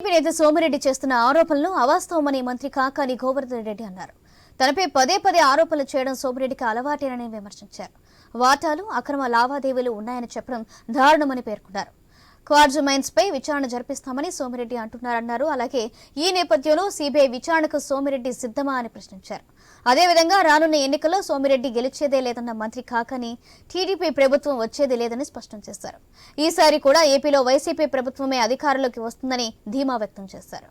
TDP నేత సోమిరెడ్డి చేస్తున్న ఆరోపణలు అవాస్తవమని మంత్రి కాకాని గోవర్ధన్ రెడ్డి అన్నారు. తనపై పదే పదే ఆరోపణలు చేయడం సోమిరెడ్డికి అలవాటేనని విమర్శించారు. వాటాలు అక్రమ లావాదేవీలు ఉన్నాయని చెప్పడం దారుణమని పేర్కొన్నారు. క్వార్జు మైన్స్ పై విచారణ జరిపిస్తామని సోమిరెడ్డి అంటున్నారన్నారు. అలాగే ఈ నేపథ్యంలో సిబిఐ విచారణకు సోమిరెడ్డి సిద్ధమా అని ప్రశ్నించారు. అదేవిధంగా రానున్న ఎన్నికల్లో సోమిరెడ్డి గెలిచేదే లేదన్న మంత్రి కాకని టీడీపీ ప్రభుత్వం వచ్చేది లేదని స్పష్టం చేశారు. ఈసారి కూడా ఏపీలో వైసీపీ ప్రభుత్వమే అధికారంలోకి వస్తుందని ధీమా వ్యక్తం చేశారు.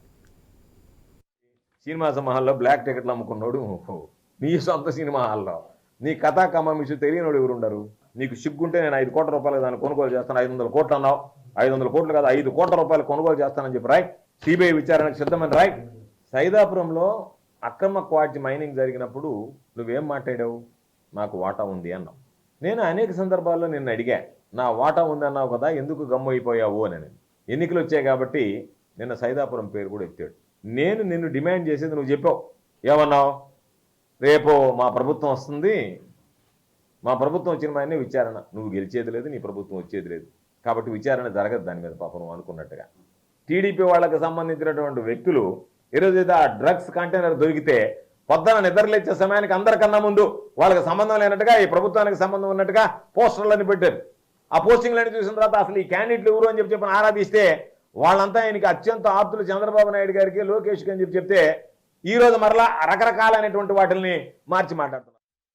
సినిమా హాల్లో బ్లాక్ టికెట్లు అమ్ముకున్నాడు నీ సొంత సినిమా హాల్లో. నీ కథా కమామిషు తెలియనోడు ఎవరుండరు? నీకు సిగ్గుంటే నేను ఐదు కోట్ల రూపాయలు దాన్ని కొనుగోలు చేస్తాను. ఐదు వందల కోట్లు అన్నావు. ఐదు వందల కోట్లు కాదు ఐదు కోట్ల రూపాయలు కొనుగోలు చేస్తానని చెప్పి రాయ్. సిబిఐ విచారణకు సిద్ధమని రాయ్. సైదాపురంలో అక్రమ క్వాడ్జ్ మైనింగ్ జరిగినప్పుడు నువ్వేం మాట్లాడావు? నాకు వాటా ఉంది అన్నావు. నేను అనేక సందర్భాల్లో నిన్ను అడిగా నా వాటా ఉంది అన్నావు కదా ఎందుకు గమ్ము అయిపోయావు అని నేను. ఎన్నికలు వచ్చాయి కాబట్టి నిన్న సైదాపురం పేరు కూడా ఎత్తాడు. నేను నిన్ను డిమాండ్ చేసేది నువ్వు చెప్పావు. ఏమన్నావు? రేపు మా ప్రభుత్వం వస్తుంది. మా ప్రభుత్వం వచ్చిన మాయనే విచారణ. నువ్వు గెలిచేది లేదు నీ ప్రభుత్వం వచ్చేది లేదు. కాబట్టి విచారణ జరగదు దాని మీద పాపం అనుకున్నట్టుగా. టీడీపీ వాళ్ళకి సంబంధించినటువంటి వ్యక్తులు ఈరోజు ఆ డ్రగ్స్ కంటైనర్ దొరికితే పొద్దున నిద్రలేచ్చే సమయానికి అందరికన్నా ముందు వాళ్ళకి సంబంధం లేనట్టుగా ఈ ప్రభుత్వానికి సంబంధం ఉన్నట్టుగా పోస్టర్లని పెట్టారు. ఆ పోస్టింగ్లన్నీ చూసిన తర్వాత అసలు ఈ క్యాండిడేట్లు ఎవరు అని చెప్పి చెప్పిన ఆరాధిస్తే వాళ్ళంతా ఆయనకి అత్యంత ఆప్తులు చంద్రబాబు నాయుడు గారికి లోకేష్కి అని చెప్పి చెప్తే ఈ రోజు మరలా రకరకాలైనటువంటి వాటిని మార్చి మాట్లాడుతున్నారు.